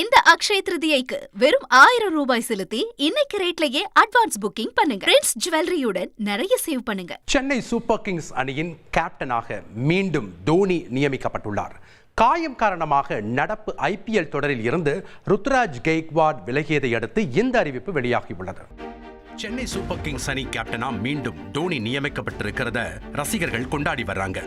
இந்த அக்ஷய திருதியைக்கு வெறும் ஆயிரம் ரூபாய் செலுத்தி இன்னைக்கு ரேட்லயே அட்வான்ஸ் புக்கிங் பண்ணுங்க. பிரின்ஸ் ஜுவல்லரியுடன் நிறைய சேவ் பண்ணுங்க. சென்னை சூப்பர் கிங்ஸ் அணியின் கேப்டனாக மீண்டும் தோனி நியமிக்கப்பட்டுள்ளார். காயம் காரணமாக நடப்பு ஐபிஎல் தொடரில் இருந்து ருத்ராஜ் கெய்க்வாட் விலகியதை அடுத்து இந்த அறிவிப்பு வெளியாகியுள்ளது. சென்னை சூப்பர் கிங்ஸ் அணி கேப்டனா மீண்டும் தோனி நியமிக்கப்பட்டிருக்கிறத ரசிகர்கள் கொண்டாடி வர்றாங்க.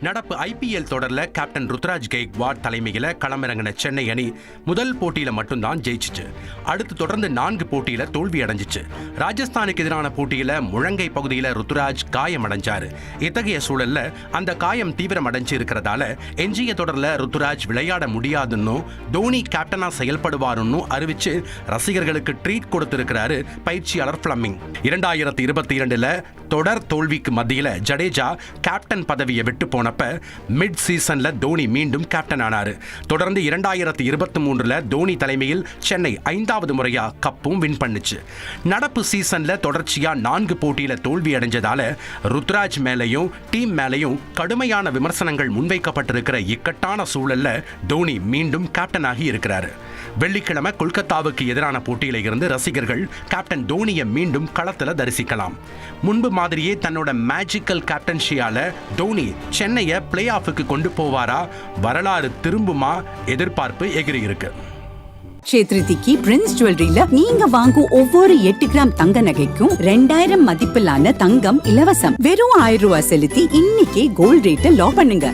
நடப்பு ஐபிஎல் தொடர்ல கேப்டன் ருத்ராஜ் கெய்க்வாட் தலைமையில களமிறங்கின சென்னை அணி முதல் போட்டியில மட்டும்தான் ஜெயிச்சிச்சு. அடுத்து தொடர்ந்து நான்கு போட்டியில தோல்வி அடைஞ்சிச்சு. ராஜஸ்தானுக்கு எதிரான போட்டியில முழங்கை பகுதியில ருத்ராஜ் காயமடைஞ்சாரு. இத்தகைய சூழல்ல அந்த காயம் தீவிரம் அடைஞ்சு இருக்கிறதால எஞ்சிய தொடர்ல ருத்ராஜ் விளையாட முடியாதுன்னு தோனி கேப்டனா செயல்படுவாருன்னு அறிவிச்சு ரசிகர்களுக்கு ட்ரீட் கொடுத்திருக்கிறாரு பயிற்சியாளர் பிளமிங் இரண்டாயிரத்தி இருபத்தி இரண்டுல தொடர் தோல்விக்கு மத்தியில ஜடேஜா கேப்டன் பதவியை விட்டு போனப்ப மிட் சீசன்ல தோனி மீண்டும் கேப்டன் ஆனாரு. தொடர்ந்து இரண்டாயிரத்தி இருபத்தி மூன்றுல தோனி தலைமையில் சென்னை ஐந்தாவது முறையா கப்பும் வின் பண்ணுச்சு. நடப்பு சீசன்ல தொடர்ச்சியா நான்கு போட்டியில தோல்வி அடைஞ்சதால ருத்ராஜ் மேலையும் டீம் மேலையும் கடுமையான விமர்சனங்கள் முன்வைக்கப்பட்டிருக்கிற இக்கட்டான சூழல்ல தோனி மீண்டும் கேப்டனாகி இருக்கிறாரு. வெள்ளிக்கிழமை கொல்கத்தாவுக்கு எதிரான போட்டியில இருந்து ரசிகர்கள் கேப்டன் தோனியை மீண்டும் களத்துல தரிசிக்கலாம். முன்பு மாதிரியே தன்னோட மேஜிக்கல் கேப்டன்ஷியால தோனி சென்னையை பிளே ஆஃபுக்கு கொண்டு போவாரா? வரலாறு திரும்புமா? எதிர்பார்ப்பு எகிரி இருக்கு. சேத்ரிதிக்கு பிரின்ஸ் ஜுவல்லரியில நீங்க வாங்கும் ஒவ்வொரு எட்டு கிராம் தங்க நகைக்கும் ரெண்டாயிரம் மதிப்பிலான தங்கம் இலவசம். வெறும் ஆயிரம் ரூபாய் செலுத்தி இன்னைக்கே கோல்ட் ரேட்டை லா பண்ணுங்க.